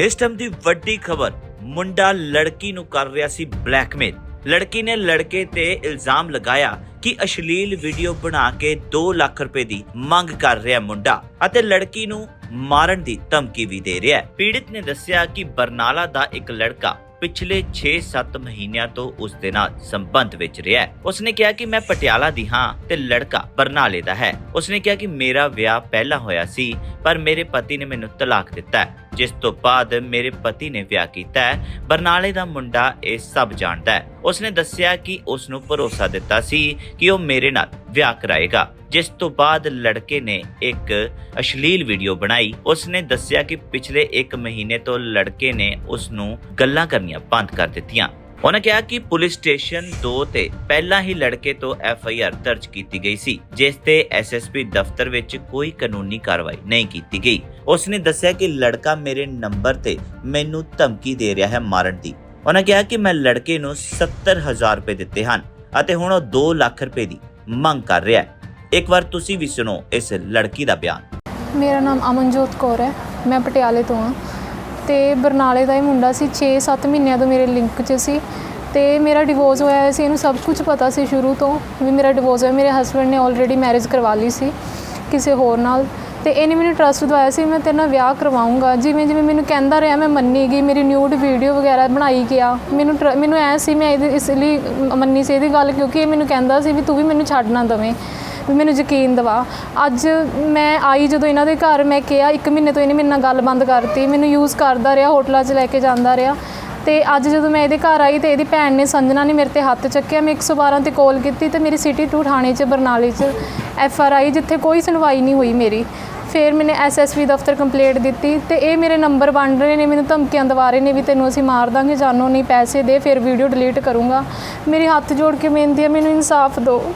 ਇਸ ਟਾਈਮ ਦੀ ਵੱਡੀ ਖਬਰ, ਮੁੰਡਾ ਲੜਕੀ ਨੂੰ ਕਰ ਰਿਹਾ ਸੀ ਬਲੈਕਮੇਲ ਲੜਕੀ ਨੇ ਲੜਕੇ ਤੇ ਇਲਜ਼ਾਮ ਲਗਾਇਆ ਕਿ ਅਸ਼ਲੀਲ ਵੀਡੀਓ ਬਣਾ ਕੇ 2 ਲੱਖ ਰੁਪਏ ਦੀ ਮੰਗ ਕਰ ਰਿਹਾ ਮੁੰਡਾ ਅਤੇ ਲੜਕੀ ਨੂੰ ਮਾਰਨ ਦੀ ਧਮਕੀ ਵੀ ਦੇ ਰਿਹਾ ਹੈ। ਪੀੜਿਤ ਨੇ ਦੱਸਿਆ ਕਿ ਬਰਨਾਲਾ ਦਾ ਇੱਕ ਲੜਕਾ ਪਿਛਲੇ 6-7 ਮਹੀਨਿਆਂ ਤੋਂ ਉਸ ਦੇ ਨਾਲ ਸੰਬੰਧ ਵਿੱਚ ਰਿਹਾ ਹੈ। ਉਸਨੇ ਕਿਹਾ ਕਿ ਮੈਂ ਪਟਿਆਲਾ ਦੀ ਹਾਂ ਤੇ ਲੜਕਾ ਬਰਨਾਲੇ ਦਾ ਹੈ। ਉਸਨੇ ਕਿਹਾ ਕਿ ਮੇਰਾ ਵਿਆਹ ਪਹਿਲਾਂ ਹੋਇਆ ਸੀ, ਪਰ ਮੇਰੇ ਪਤੀ ਨੇ ਮੈਨੂੰ ਤਲਾਕ ਦਿੱਤਾ ਹੈ, ਜਿਸ ਤੋਂ ਬਾਅਦ ਮੇਰੇ ਪਤੀ ਨੇ ਵਿਆਹ ਕੀਤਾ ਹੈ। ਬਰਨਾਲੇ ਦਾ ਮੁੰਡਾ ਇਹ ਸਭ ਜਾਣਦਾ ਹੈ। ਉਸਨੇ ਦੱਸਿਆ ਕਿ ਉਸ ਨੂੰ ਭਰੋਸਾ ਦਿੱਤਾ ਸੀ ਕਿ ਉਹ ਮੇਰੇ ਨਾਲ ਵਿਆਹ ਕਰਾਏਗਾ। ਜਿਸ ਤੋਂ ਬਾਅਦ ਲੜਕੇ ਨੇ ਇੱਕ ਅਸ਼ਲੀਲ ਵੀਡੀਓ ਬਣਾਈ, ਉਸਨੇ ਦੱਸਿਆ ਕਿ ਪਿਛਲੇ 1 ਮਹੀਨੇ ਤੋਂ ਲੜਕੇ ਨੇ ਉਸ ਨੂੰ ਗੱਲਾਂ ਕਰਨੀਆਂ ਬੰਦ ਕਰ ਦਿੱਤੀਆਂ। ਉਹਨਾਂ ਕਿਹਾ ਕਿ ਪੁਲਿਸ ਸਟੇਸ਼ਨ 2 ਤੇ ਪਹਿਲਾਂ ਹੀ ਲੜਕੇ ਤੋਂ ਐਫ ਆਈ ਆਰ ਦਰਜ ਕੀਤੀ ਗਈ ਸੀ, ਜਿਸ ਤੇ ਐਸ ਐਸ ਪੀ ਦਫ਼ਤਰ ਵਿੱਚ ਕੋਈ ਕਾਨੂੰਨੀ ਕਾਰਵਾਈ ਨਹੀਂ ਕੀਤੀ ਗਈ। ਉਸਨੇ ਦੱਸਿਆ ਕਿ ਲੜਕਾ ਮੇਰੇ ਨੰਬਰ ਤੇ ਮੈਨੂੰ ਧਮਕੀ ਦੇ ਰਿਹਾ ਹੈ ਮਾਰਨ ਦੀ। ਉਹਨਾਂ ਕਿਹਾ ਕਿ ਮੈਂ ਲੜਕੇ ਨੂੰ 70000 ਰੁਪਏ ਦਿੱਤੇ ਹਨ ਅਤੇ ਹੁਣ ਉਹ 2 ਲੱਖ ਰੁਪਏ ਦੀ ਮੰਗ ਕਰ ਰਿਹਾ ਹੈ। ਇੱਕ ਵਾਰ ਤੁਸੀਂ ਵੀ ਸੁਣੋ ਇਸ ਲੜਕੀ ਦਾ ਬਿਆਨ। ਮੇਰਾ ਨਾਮ ਅਮਨਜੋਤ ਕੌਰ ਹੈ, ਮੈਂ ਪਟਿਆਲੇ ਤੋਂ ਹਾਂ। ਤੇ ਬਰਨਾਲੇ ਦਾ ਇਹ ਮੁੰਡਾ ਸੀ 6-7 ਮਹੀਨਿਆਂ ਤੋਂ ਮੇਰੇ ਲਿੰਕ 'ਚ ਸੀ। ਤੇ ਮੇਰਾ ਡਿਵੋਰਸ ਹੋਇਆ ਹੋਇਆ ਸੀ, ਇਹਨੂੰ ਸਭ ਕੁਝ ਪਤਾ ਸੀ ਸ਼ੁਰੂ ਤੋਂ ਵੀ ਮੇਰਾ ਡਿਵੋਰਸ ਹੋਇਆ, ਮੇਰੇ ਹਸਬੰਡ ਨੇ ਆਲਰੇਡੀ ਮੈਰਿਜ ਕਰਵਾ ਲਈ ਸੀ ਕਿਸੇ ਹੋਰ ਨਾਲ। ਤੇ ਇਹਨੇ ਮੈਨੂੰ ਟਰਸਟ ਦਵਾਇਆ ਸੀ, ਮੈਂ ਤੇਰੇ ਨਾਲ ਵਿਆਹ ਕਰਵਾਉਂਗਾ। ਜਿਵੇਂ ਜਿਵੇਂ ਮੈਨੂੰ ਕਹਿੰਦਾ ਰਿਹਾ, ਮੈਂ ਮੰਨੀ ਗਈ, ਮੇਰੀ ਨਿਊਡ ਵੀਡੀਓ ਵਗੈਰਾ ਬਣਾਈ ਗਿਆ। ਮੈਨੂੰ ਟਰ- ਮੈਨੂੰ ਐ ਸੀ, ਮੈਂ ਇਹਦੇ ਇਸ ਲਈ ਮੰਨੀ ਸੀ ਇਹਦੀ ਗੱਲ, ਕਿਉਂਕਿ ਇਹ ਮੈਨੂੰ ਕਹਿੰਦਾ ਸੀ ਵੀ ਤੂੰ ਵੀ ਮੈਨੂੰ ਛੱਡ ਨਾ ਦਵੇਂ। ਵੀ ਮੈਨੂੰ ਯਕੀਨ ਦਿਵਾ। ਅੱਜ ਮੈਂ ਆਈ ਜਦੋਂ ਇਹਨਾਂ ਦੇ ਘਰ, ਮੈਂ ਕਿਹਾ ਇੱਕ ਮਹੀਨੇ ਤੋਂ ਇਹਨੇ ਮੇਰੇ ਨਾਲ ਗੱਲ ਬੰਦ ਕਰਤੀ। ਮੈਨੂੰ ਯੂਜ਼ ਕਰਦਾ ਰਿਹਾ, ਹੋਟਲਾਂ 'ਚ ਲੈ ਕੇ ਜਾਂਦਾ ਰਿਹਾ। ਤੇ ਅੱਜ ਜਦੋਂ ਮੈਂ ਇਹਦੇ ਘਰ ਆਈ ਤੇ ਇਹਦੀ ਭੈਣ ਨੇ ਸੰਜਨਾ ਨੇ ਮੇਰੇ ਤੇ ਹੱਥ ਚੱਕਿਆ। ਮੈਂ 112 ਤੇ ਕਾਲ ਕੀਤੀ ਤੇ ਮੇਰੀ ਸਿਟੀ 2 ਥਾਣੇ 'ਚ, ਬਰਨਾਲੇ 'ਚ ਐਫ ਆਰ ਆਈ, ਜਿੱਥੇ ਕੋਈ ਸੁਣਵਾਈ ਨਹੀਂ ਹੋਈ ਮੇਰੀ। ਫਿਰ ਮੈंने ਐਸਐਸਪੀ ਦਫ਼ਤਰ ਕੰਪਲੇਂਟ ਦਿੱਤੀ ਤੇ ਇਹ ਮੇਰੇ ਨੰਬਰ ਵੰਡ ਰਹੇ ਨੇ, ਮੈਨੂੰ ਧਮਕੀਆਂ ਦਵਾ ਰਹੇ ਨੇ ਵੀ ਤੈਨੂੰ ਅਸੀਂ ਮਾਰ ਦਾਂਗੇ, ਜਾਨੋਂ ਨਹੀਂ ਪੈਸੇ ਦੇ, ਫਿਰ ਵੀਡੀਓ ਡਿਲੀਟ ਕਰੂੰਗਾ। ਮੇਰੇ ਹੱਥ ਜੋੜ ਕੇ ਬੇਨਤੀ ਹੈ, ਮੈਨੂੰ ਇਨਸਾਫ ਦਿਓ।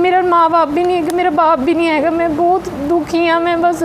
ਮੇਰਾ ਮਾਂ-ਬਾਪ ਵੀ ਨਹੀਂ ਹੈਗਾ, ਮੇਰਾ ਬਾਪ ਵੀ ਨਹੀਂ ਹੈਗਾ, ਮੈਂ ਬਹੁਤ ਦੁਖੀ ਹਾਂ, ਮੈਂ ਬਸ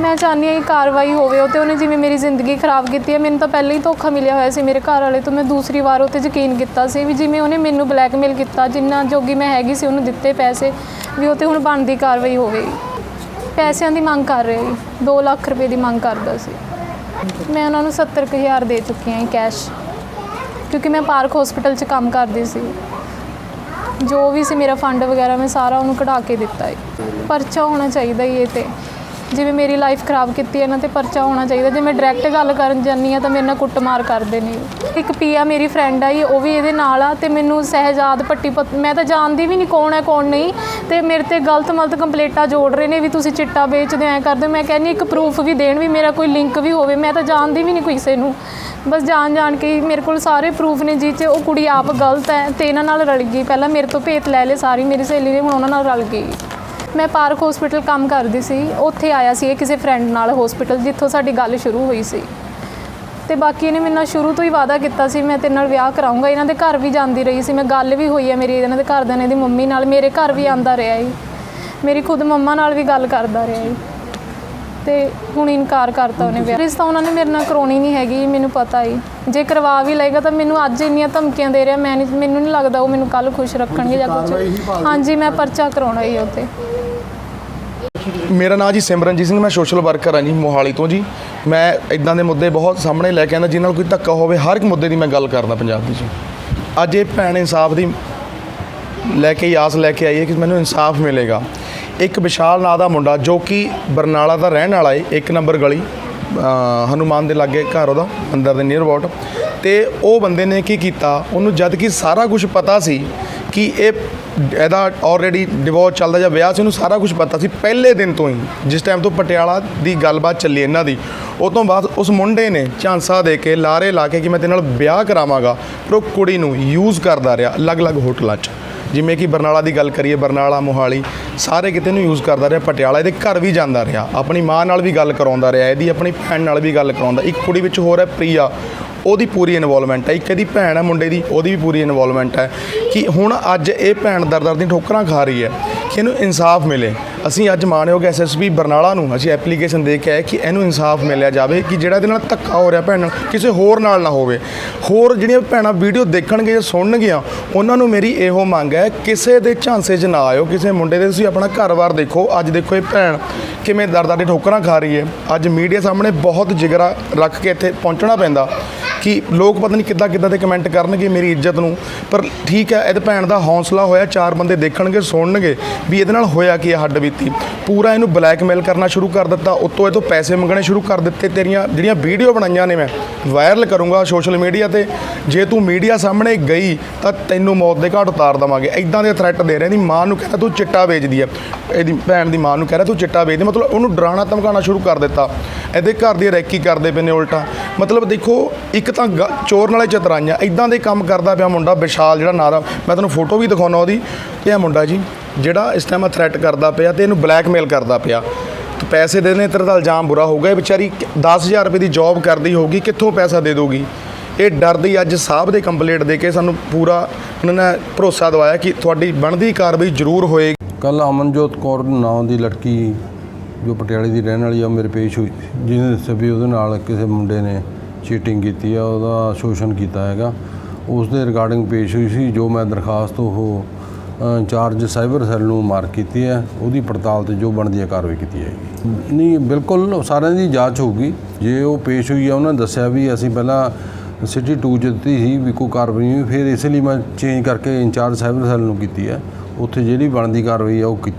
ਮੈਂ ਚਾਹੁੰਦੀ ਹਾਂ ਕਿ ਕਾਰਵਾਈ ਹੋਵੇ ਉਹ ਤੇ ਉਹਨੇ ਜਿਵੇਂ ਮੇਰੀ ਜ਼ਿੰਦਗੀ ਖਰਾਬ ਕੀਤੀ ਹੈ, ਮੈਨੂੰ ਤਾਂ ਪਹਿਲਾਂ ਹੀ ਧੋਖਾ ਮਿਲਿਆ ਹੋਇਆ ਸੀ ਮੇਰੇ ਘਰ ਵਾਲੇ ਤੋਂ, ਮੈਂ ਦੂਸਰੀ ਵਾਰ ਉਹ 'ਤੇ ਯਕੀਨ ਕੀਤਾ ਸੀ ਵੀ ਜਿਵੇਂ ਉਹਨੇ ਮੈਨੂੰ ਬਲੈਕਮੇਲ ਕੀਤਾ, ਜਿੰਨਾ ਜੋਗੀ ਮੈਂ ਹੈਗੀ ਸੀ ਉਹਨੂੰ ਦਿੱਤੇ ਪੈਸੇ ਵੀ ਉਹ ਤੇ ਹੁਣ ਬਣਦੀ ਕਾਰਵਾਈ ਹੋਵੇ ਪੈਸਿਆਂ ਦੀ ਮੰਗ ਕਰ ਰਿਹਾ ਜੀ 2 ਲੱਖ ਰੁਪਏ ਦੀ ਮੰਗ ਕਰਦਾ ਸੀ। ਮੈਂ ਉਹਨਾਂ ਨੂੰ 70000 ਦੇ ਚੁੱਕੀ ਹਾਂ ਕੈਸ਼ ਕਿਉਂਕਿ ਮੈਂ ਪਾਰਕ ਹਸਪੀਟਲ 'ਚ ਕੰਮ ਕਰਦੀ ਸੀ। ਜੋ ਵੀ ਸੀ ਮੇਰਾ ਫੰਡ ਵਗੈਰਾ ਮੈਂ ਸਾਰਾ ਉਹਨੂੰ ਕਢਾ ਕੇ ਦਿੱਤਾ ਹੈ। ਪਰਚਾ ਹੋਣਾ ਚਾਹੀਦਾ ਹੀ ਇਹ ਤੇ। ਜਿਵੇਂ ਮੇਰੀ ਲਾਈਫ ਖਰਾਬ ਕੀਤੀ ਹੈ ਇਹਨਾਂ ਤੇ ਪਰਚਾ ਹੋਣਾ ਚਾਹੀਦਾ। ਜੇ ਮੈਂ ਡਾਇਰੈਕਟ ਗੱਲ ਕਰਨ ਜਾਂਦੀ ਆ ਤਾਂ ਮੇਰੇ ਨਾਲ ਕੁੱਟਮਾਰ ਕਰਦੇ ਨੇ। ਇੱਕ ਪੀਆ ਮੇਰੀ ਫਰੈਂਡ ਆਈ, ਉਹ ਵੀ ਇਹਦੇ ਨਾਲ ਆ ਤੇ ਮੈਨੂੰ ਸਹਿਜਾਦ ਪੱਟੀ ਪਤ- ਮੈਂ ਤਾਂ ਜਾਣਦੀ ਵੀ ਨਹੀਂ ਕੌਣ ਹੈ, ਕੌਣ ਨਹੀਂ। ਤੇ ਮੇਰੇ ਤੇ ਗਲਤ ਮਲਤ ਕੰਪਲੇਂਟਾਂ ਜੋੜ ਰਹੇ ਨੇ ਵੀ ਤੁਸੀਂ ਚਿੱਟਾ ਵੇਚਦੇ ਐ ਕਰਦੇ ਹੋ। ਮੈਂ ਕਹਿੰਦੀ ਇੱਕ ਪ੍ਰੂਫ ਵੀ ਦੇਣ ਵੀ ਮੇਰਾ ਕੋਈ ਲਿੰਕ ਵੀ ਹੋਵੇ, ਮੈਂ ਤਾਂ ਜਾਣਦੀ ਵੀ ਨਹੀਂ ਕਿਸੇ ਨੂੰ। ਬਸ ਜਾਣ ਜਾਣ ਕੇ ਹੀ ਮੇਰੇ ਕੋਲ ਸਾਰੇ ਪ੍ਰੂਫ ਨੇ ਜਿਹ 'ਚ ਉਹ ਕੁੜੀ ਆਪ ਗਲਤ ਹੈ ਤੇ ਇਹਨਾਂ ਨਾਲ ਰਲ ਗਈ। ਪਹਿਲਾਂ ਮੇਰੇ ਤੋਂ ਭੇਤ ਲੈ ਲਏ ਸਾਰੀ, ਮੇਰੀ ਸਹੇਲੀ ਨੇ, ਹੁਣ ਉਹਨਾਂ ਨਾਲ ਰਲ ਗਈ। ਮੈਂ ਪਾਰਕ ਹਸਪੀਟਲ ਕੰਮ ਕਰਦੀ ਸੀ ਉੱਥੇ ਆਇਆ ਸੀ ਇਹ ਕਿਸੇ ਫਰੈਂਡ ਨਾਲ ਹਸਪੀਟਲ ਜਿੱਥੋਂ ਸਾਡੀ ਗੱਲ ਸ਼ੁਰੂ ਹੋਈ ਸੀ। ਤੇ ਬਾਕੀ ਇਹਨੇ ਮੇਰੇ ਨਾਲ ਸ਼ੁਰੂ ਤੋਂ ਹੀ ਵਾਅਦਾ ਕੀਤਾ ਸੀ ਮੈਂ ਤੇਰੇ ਨਾਲ ਵਿਆਹ ਕਰਾਉਂਗਾ ਇਹਨਾਂ ਦੇ ਘਰ ਵੀ ਜਾਂਦੀ ਰਹੀ ਸੀ ਮੈਂ ਗੱਲ ਵੀ ਹੋਈ ਹੈ ਮੇਰੀ ਇਹਨਾਂ ਦੇ ਘਰਦਿਆਂ ਨੇ ਦੀ ਮੰਮੀ ਨਾਲ ਮੇਰੇ ਘਰ ਵੀ ਆਂਦਾ ਰਿਹਾ ਜੀ ਮੇਰੀ ਖੁਦ ਮੰਮਾ ਨਾਲ ਵੀ ਗੱਲ ਕਰਦਾ ਰਿਹਾ ਜੀ ਤੇ ਹੁਣ ਇਨਕਾਰ ਕਰਤਾ ਉਹਨੇ ਵਿਆਹ। ਰਿਸ਼ਤਾ ਉਹਨਾਂ ਨੇ ਮੇਰੇ ਨਾਲ ਕਰਾਉਣੀ ਨਹੀਂ ਹੈਗੀ ਮੈਨੂੰ ਪਤਾ ਹੀ। ਜੇ ਕਰਵਾ ਵੀ ਲਏਗਾ ਤਾਂ ਮੈਨੂੰ ਅੱਜ ਇੰਨੀਆਂ ਧਮਕੀਆਂ ਦੇ ਰਿਹਾ ਮੈਂ ਨਹੀਂ ਮੈਨੂੰ ਨਹੀਂ ਲੱਗਦਾ ਉਹ ਮੈਨੂੰ ਕੱਲ ਖੁਸ਼ ਰੱਖਣਗੇ ਜਾਂ ਕੁਝ ਹਾਂਜੀ ਮੈਂ ਪਰਚਾ ਕਰਾਉਣਾ ਹੀ ਉੱਤੇ ਮੇਰਾ ਨਾਮ ਜੀ ਸਿਮਰਨਜੀਤ ਸਿੰਘ ਮੈਂ ਸੋਸ਼ਲ ਵਰਕਰ ਹਾਂ ਜੀ ਮੋਹਾਲੀ ਤੋਂ ਜੀ। ਮੈਂ ਇਦਾਂ ਦੇ ਮੁੱਦੇ ਬਹੁਤ ਸਾਹਮਣੇ ਲੈ ਕੇ ਆਉਂਦਾ ਜਿਨ੍ਹਾਂ ਨਾਲ ਕੋਈ ਧੱਕਾ ਹੋਵੇ ਹਰ ਇੱਕ ਮੁੱਦੇ ਦੀ ਮੈਂ ਗੱਲ ਕਰਦਾ ਪੰਜਾਬ ਦੀ ਜੀ। ਅੱਜ ਇਹ ਭੈਣ ਇਨਸਾਫ ਦੀ ਲੈ ਕੇ ਆਸ ਲੈ ਕੇ ਆਈ ਹੈ ਕਿ ਮੈਨੂੰ ਇਨਸਾਫ ਮਿਲੇਗਾ। ਇੱਕ ਵਿਸ਼ਾਲ ਨਾਂ ਦਾ ਮੁੰਡਾ ਜੋ ਕਿ ਬਰਨਾਲਾ ਦਾ ਰਹਿਣ ਵਾਲਾ ਏ ਇੱਕ ਨੰਬਰ ਗਲੀ ਅ, ਹਨੂਮਾਨ ਦੇ ਲਾਗੇ ਘਰ ਉਹਦਾ ਅੰਦਰ ਦੇ ਨੀਅਰ ਅਬਾਊਟ ਤੇ ਉਹ ਬੰਦੇ ਨੇ ਕੀ ਕੀਤਾ ਉਹਨੂੰ ਜਦ ਕਿ ਸਾਰਾ ਕੁਝ ਪਤਾ ਸੀ ਕਿ ਇਹ ਇਹਦਾ ਆਲਰੇਡੀ ਡਿਵੋਰਸ ਚੱਲਦਾ ਜਾਂ ਵਿਆਹ ਸੀ, ਉਹਨੂੰ ਸਾਰਾ ਕੁਝ ਪਤਾ ਸੀ, ਪਹਿਲੇ ਦਿਨ ਤੋਂ ਹੀ। ਜਿਸ ਟਾਈਮ ਤੋਂ ਪਟਿਆਲਾ ਦੀ ਗੱਲਬਾਤ ਚੱਲੀ ਇਹਨਾਂ ਦੀ, ਉਹ ਤੋਂ ਬਾਅਦ ਉਸ ਮੁੰਡੇ ਨੇ ਝਾਂਸਾ ਦੇ ਕੇ, ਲਾਰੇ ਲਾ ਕੇ ਕਿ ਮੈਂ ਤੇਰੇ ਨਾਲ ਵਿਆਹ ਕਰਾਵਾਂਗਾ, ਪਰ ਉਹ ਕੁੜੀ ਨੂੰ ਯੂਜ਼ ਕਰਦਾ ਰਿਹਾ ਅਲੱਗ-ਅਲੱਗ ਹੋਟਲਾਂ 'ਚ। ਜਿਵੇਂ ਕਿ ਬਰਨਾਲਾ ਦੀ ਗੱਲ ਕਰੀਏ, ਬਰਨਾਲਾ, ਮੋਹਾਲੀ, ਸਾਰੇ ਕਿਤੇ ਨੂੰ ਯੂਜ਼ ਕਰਦਾ ਰਿਹਾ, ਪਟਿਆਲਾ ਇਹਦੇ ਘਰ ਵੀ ਜਾਂਦਾ ਰਿਹਾ। ਆਪਣੀ ਮਾਂ ਨਾਲ ਵੀ ਗੱਲ ਕਰਾਉਂਦਾ ਰਿਹਾ, ਇਹਦੀ ਆਪਣੀ ਭੈਣ ਨਾਲ ਵੀ ਗੱਲ ਕਰਾਉਂਦਾ। ਇੱਕ ਕੁੜੀ ਵਿੱਚ ਹੋਰ ਹੈ, ਪ੍ਰੀਆ। ਉਹਦੀ ਪੂਰੀ ਇਨਵੋਲਵਮੈਂਟ ਹੈ। ਇੱਕ ਇਹਦੀ ਭੈਣ ਹੈ ਮੁੰਡੇ ਦੀ, ਉਹਦੀ ਵੀ ਪੂਰੀ ਇਨਵੋਲਵਮੈਂਟ ਹੈ। ਕਿ ਹੁਣ ਅੱਜ ਇਹ ਭੈਣ ਦਰ ਦਰ ਦੀ ਠੋਕਰਾਂ ਖਾ ਰਹੀ ਹੈ ਕਿ ਇਹਨੂੰ ਇਨਸਾਫ ਮਿਲੇ। ਅਸੀਂ ਅੱਜ ਮਾਣਯੋਗ ਐਸਐਸਪੀ ਬਰਨਾਲਾ ਨੂੰ ਅਸੀਂ ਐਪਲੀਕੇਸ਼ਨ ਦੇ ਕੇ ਆਏ ਕਿ ਇਹਨੂੰ ਇਨਸਾਫ ਮਿਲਿਆ ਜਾਵੇ, ਕਿ ਜਿਹੜਾ ਇਹਦੇ ਨਾਲ ਧੱਕਾ ਹੋ ਰਿਹਾ ਭੈਣ ਨਾਲ ਕਿਸੇ ਹੋਰ ਨਾਲ ਨਾ ਹੋਵੇ। ਹੋਰ ਜਿਹੜੀਆਂ ਭੈਣਾਂ ਵੀਡੀਓ ਦੇਖਣਗੇ ਜਾਂ ਸੁਣਨਗੀਆਂ, ਉਹਨਾਂ ਨੂੰ ਮੇਰੀ ਇਹੋ ਮੰਗ ਹੈ, ਕਿਸੇ ਦੇ ਝਾਂਸੇ 'ਚ ਨਾ ਆਇਓ, ਕਿਸੇ ਮੁੰਡੇ ਦੇ ਤੁਸੀਂ ਆਪਣਾ ਘਰ-ਬਾਰ ਦੇਖੋ। ਅੱਜ ਦੇਖੋ ਇਹ ਭੈਣ ਕਿਵੇਂ ਦਰ-ਦਰ ਠੋਕਰਾਂ ਖਾ ਰਹੀ ਹੈ। ਅੱਜ ਮੀਡੀਆ ਸਾਹਮਣੇ ਬਹੁਤ ਜਿਗਰਾ ਰੱਖ ਕੇ ਇੱਥੇ ਪਹੁੰਚਣਾ ਪੈਂਦਾ। ਕਿ ਲੋਕ ਪਤਾ ਨਹੀਂ ਕਿੱਦਾਂ ਕਿੱਦਾਂ ਦੇ ਕਮੈਂਟ ਕਰਨਗੇ ਮੇਰੀ ਇੱਜ਼ਤ ਨੂੰ। ਪਰ ਠੀਕ ਹੈ ਇਹਦੇ ਭੈਣ ਦਾ ਹੌਸਲਾ ਹੋਇਆ, ਚਾਰ ਬੰਦੇ ਦੇਖਣਗੇ, ਸੁਣਨਗੇ ਵੀ ਇਹਦੇ ਨਾਲ ਹੋਇਆ ਕੀ ਹੈ ਹੱਡ ਬੀਤੀ। ਪੂਰਾ ਇਹਨੂੰ ਬਲੈਕਮੇਲ ਕਰਨਾ ਸ਼ੁਰੂ ਕਰ ਦਿੱਤਾ, ਉਤੋਂ ਇਹ ਤੋਂ ਪੈਸੇ ਮੰਗਣੇ ਸ਼ੁਰੂ ਕਰ ਦਿੱਤੇ ਤੇਰੀਆਂ, ਜਿਹੜੀਆਂ ਵੀਡੀਓ ਬਣਾਈਆਂ ਨੇ ਮੈਂ, ਵਾਇਰਲ ਕਰੂੰਗਾ ਸੋਸ਼ਲ ਮੀਡੀਆ ਤੇ। ਜੇ ਤੂੰ ਮੀਡੀਆ ਸਾਹਮਣੇ ਗਈ, ਤਾਂ ਤੈਨੂੰ ਮੌਤ ਦੇ ਘਾਟ ਉਤਾਰ ਦਵਾਂਗੇ। ਐਦਾਂ ਦੇ ਥ੍ਰੈਟ ਦੇ ਰਹੇ ਦੀ ਮਾਂ ਨੂੰ ਕਹਿੰਦਾ ਤੂੰ ਚਿੱਟਾ ਵੇਚਦੀ ਹੈ ਇਹਦੀ ਭੈਣ ਦੀ ਮਾਂ ਨੂੰ ਕਹਿ ਰਿਹਾ ਤੂੰ ਚਿੱਟਾ ਵੇਚਦੀ ਮਤਲਬ ਉਹਨੂੰ ਡਰਾਣਾ ਧਮਕਾਉਣਾ ਸ਼ੁਰੂ ਕਰ ਦਿੱਤਾ। ਇਹਦੇ ਘਰ ਦੀ ਰੈਕੀ ਕਰਦੇ ਪਏ ਨੇ ਉਲਟਾ। ਮਤਲਬ ਦੇਖੋ, ਇੱਕ ਤਾਂ ਗ- ਚੋਰ ਨਾਲੇ ਚਤਰਾਈਆਂ। ਇਦਾਂ ਦੇ ਕੰਮ ਕਰਦਾ ਪਿਆ ਮੁੰਡਾ, ਵਿਸ਼ਾਲ ਜਿਹੜਾ ਨਾਂ ਦਾ ਮੈਂ ਤੁਹਾਨੂੰ ਫੋਟੋ ਵੀ ਦਿਖਾਉਣਾ ਉਹਦੀ। ਇਹ ਮੁੰਡਾ ਜੀ। ਜਿਹੜਾ ਇਸ ਟਾਈਮ ਥ੍ਰੈਟ ਕਰਦਾ ਪਿਆ ਤੇ ਇਹਨੂੰ ਬਲੈਕਮੇਲ ਕਰਦਾ ਪਿਆ। ਤੇ ਪੈਸੇ ਦੇਣੇ, ਤੇਰੇ ਦਾ ਇਲਜ਼ਾਮ ਬੁਰਾ ਹੋਊਗਾ ਇਹ ਵਿਚਾਰੀ 10000 ਰੁਪਏ ਦੀ ਜੌਬ ਕਰਦੀ ਹੋਊਗੀ, ਕਿੱਥੋਂ ਪੈਸਾ ਦੇ ਦੋਗੀ ਇਹ ਡਰਦੀ ਅੱਜ ਸਾਹਿਬ ਦੇ ਕੰਪਲੀਟ ਦੇ ਕੇ ਸਾਨੂੰ ਪੂਰਾ ਉਹਨਾਂ ਨੇ ਭਰੋਸਾ ਦਵਾਇਆ ਕਿ ਤੁਹਾਡੀ ਬਣਦੀ ਕਾਰਵਾਈ ਜ਼ਰੂਰ ਹੋਏਗੀ। ਕੱਲ ਅਮਨਜੋਤ ਕੌਰ ਨਾਂ ਦੀ ਲੜਕੀ ਜੋ ਪਟਿਆਲੇ ਦੀ ਰਹਿਣ ਵਾਲੀ ਆ, ਉਹ ਮੇਰੇ ਪੇਸ਼ ਹੋਈ। ਜਿਹਨੇ ਦੱਸਿਆ ਵੀ ਉਹਦੇ ਨਾਲ ਕਿਸੇ ਮੁੰਡੇ ਨੇ ਚੀਟਿੰਗ ਕੀਤੀ ਆ, ਉਹਦਾ ਸ਼ੋਸ਼ਣ ਕੀਤਾ ਹੈਗਾ। ਉਸ ਦੇ ਰਿਗਾਰਡਿੰਗ ਪੇਸ਼ ਹੋਈ ਸੀ, ਜੋ ਮੈਂ ਦਰਖਾਸਤ ਉਹ ਇੰਚਾਰਜ ਸਾਈਬਰ ਸੈੱਲ ਨੂੰ ਮਾਰ ਕੀਤੀ ਹੈ। ਉਹਦੀ ਪੜਤਾਲ ਤੇ ਜੋ ਬਣਦੀ ਹੈ, ਕਾਰਵਾਈ ਕੀਤੀ ਜਾਏਗੀ। ਨਹੀਂ, ਬਿਲਕੁਲ ਸਾਰਿਆਂ ਦੀ ਜਾਂਚ ਹੋਊਗੀ। ਜੇ ਉਹ ਪੇਸ਼ ਹੋਈ ਆ, ਉਹਨਾਂ ਨੇ ਦੱਸਿਆ ਵੀ ਅਸੀਂ ਪਹਿਲਾਂ ਸਿਟੀ 2 ਚ ਦਿੱਤੀ ਸੀ ਵੀ ਕੋਈ ਕਾਰਵਾਈ ਨਹੀਂ ਫਿਰ ਇਸ ਲਈ ਮੈਂ ਚੇਂਜ ਕਰਕੇ ਇੰਚਾਰਜ ਸਾਈਬਰ ਸੈੱਲ ਨੂੰ ਕੀਤੀ ਹੈ। ਉੱਥੇ ਜਿਹੜੀ ਬਣਦੀ ਕਾਰਵਾਈ ਆ, ਉਹ ਕੀਤੀ